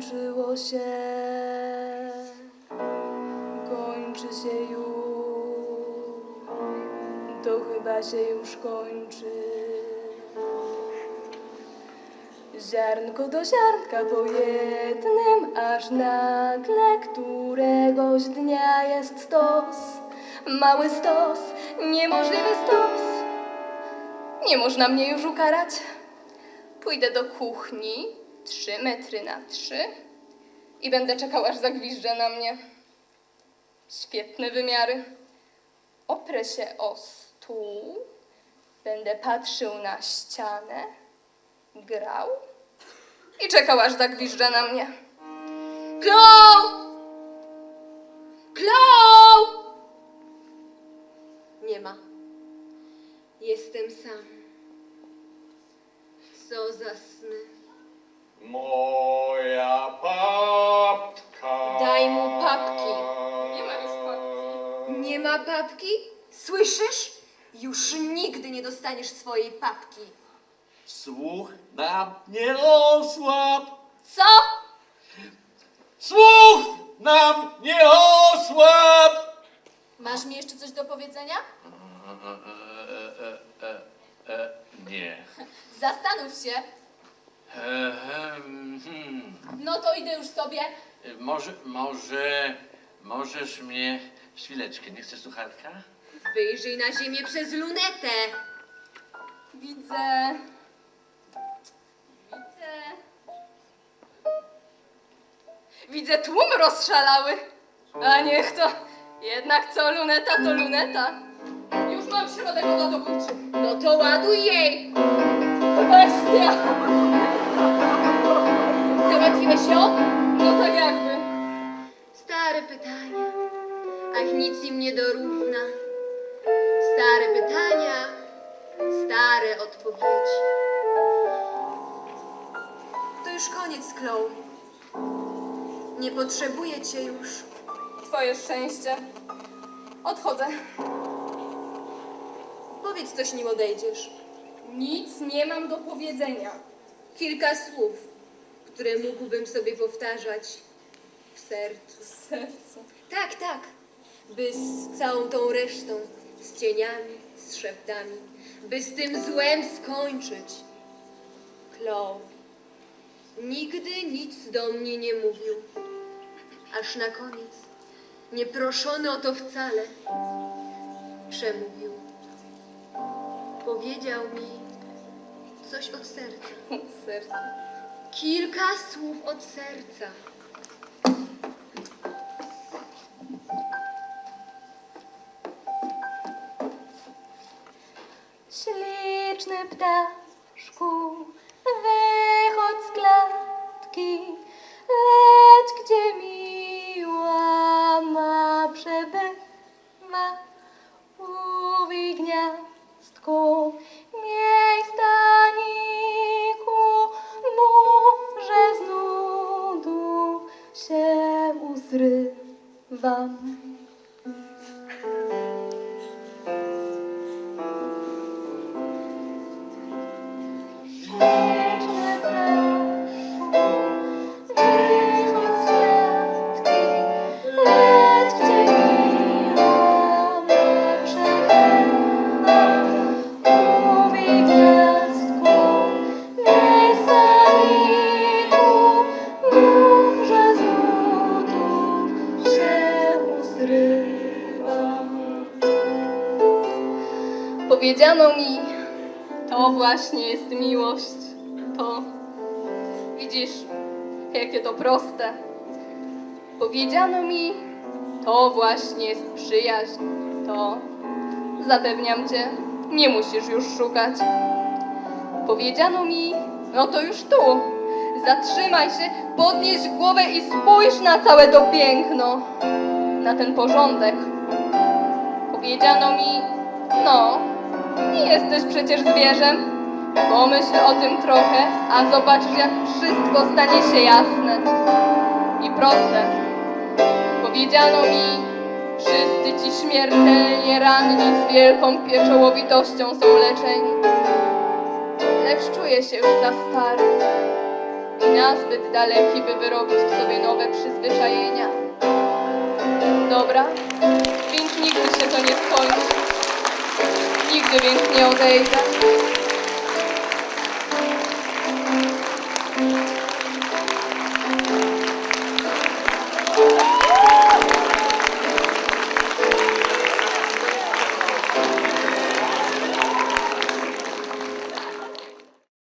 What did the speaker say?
skończyło się. Kończy się już. To chyba się już kończy. Ziarnko do ziarnka po jednym, aż nagle któregoś dnia jest stos. Mały stos, niemożliwy stos. Nie można mnie już ukarać. Pójdę do kuchni, trzy metry na trzy i będę czekał, aż zagwiżdże na mnie. Świetne wymiary. Oprę się o stół, będę patrzył na ścianę, grał i czekał, aż zagwiżdże na mnie. Klą! Klą! Nie ma. Jestem sam. Co za sny. Moja papka. Daj mu papki. Nie ma już papki. Nie ma papki? Słyszysz? Już nigdy nie dostaniesz swojej papki. Słuch nam nie osłab. Co? Słuch nam nie osłab. Masz mi jeszcze coś do powiedzenia? E, nie. Zastanów się. Hmm. No to idę już sobie. Może, może, możesz mnie chwileczkę, nie chcesz słuchawka? Wyjrzyj na ziemię przez lunetę. Widzę. Widzę. Widzę tłum rozszalały. A niech to. Jednak co luneta, to luneta. Już mam środek ładowniczy. No to ładuj jej. Bestia! Ją? No tak jakby. Stare pytania, ach nic im nie dorówna. Stare pytania, stare odpowiedzi. To już koniec, Chloe. Nie potrzebuję cię już. Twoje szczęście. Odchodzę. Powiedz coś, nim odejdziesz. Nic nie mam do powiedzenia. Kilka słów, które mógłbym sobie powtarzać w sercu. W sercu. Tak, tak. By z całą tą resztą, z cieniami, z szeptami, by z tym złem skończyć. Chloe, nigdy nic do mnie nie mówił, aż na koniec, nieproszony o to wcale, przemówił. Powiedział mi coś od serca. Serce. Kilka słów od serca. Śliczny ptaszku, 밤. Powiedziano mi, to właśnie jest miłość. To widzisz, jakie to proste. Powiedziano mi, to właśnie jest przyjaźń. To zapewniam cię, nie musisz już szukać. Powiedziano mi, no to już tu. Zatrzymaj się, podnieś głowę i spójrz na całe to piękno, na ten porządek. Powiedziano mi, no, nie jesteś przecież zwierzem. Pomyśl o tym trochę, a zobaczysz, jak wszystko stanie się jasne i proste. Powiedziano mi, wszyscy ci śmiertelnie ranni z wielką pieczołowitością są leczeni. Lecz czuję się już za stary. i nazbyt daleki, by wyrobić w sobie nowe przyzwyczajenia. Dobra, więc nigdy się to nie skończy. Nigdy więc nie odejdę.